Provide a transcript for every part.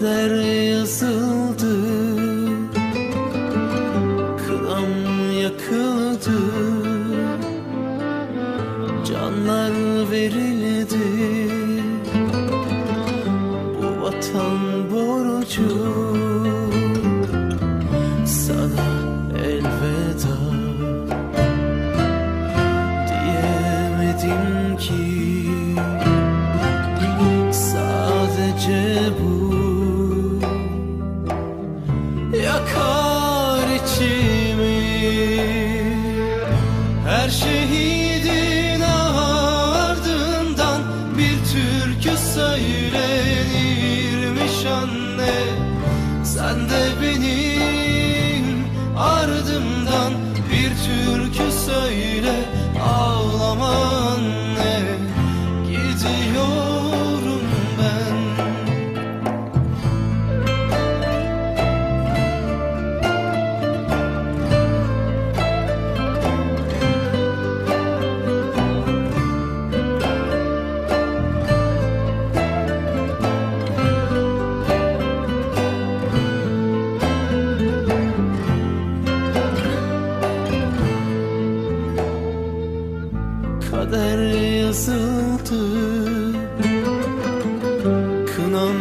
Kader yazıldı. Kınam yakıldı. Canlar verildi. Bu vatan borcu. Sana elveda Diyemedim Yakar içimi. Her şehidin ardından Bir türkü söylenirmiş anne. Sen de benim Kader yazıldı. Kınam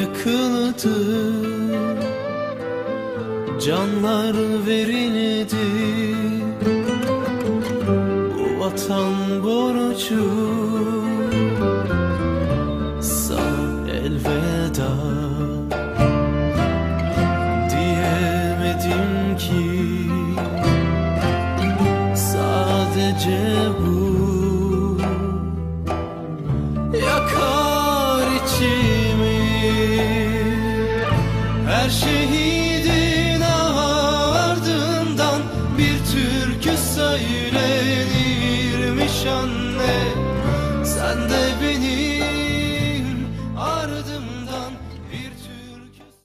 yakıldı. Canlar verildi. Bu vatan borcu yakar içimi Her şehidin ardından bir türkü söylenirmiş anne. Sen de beni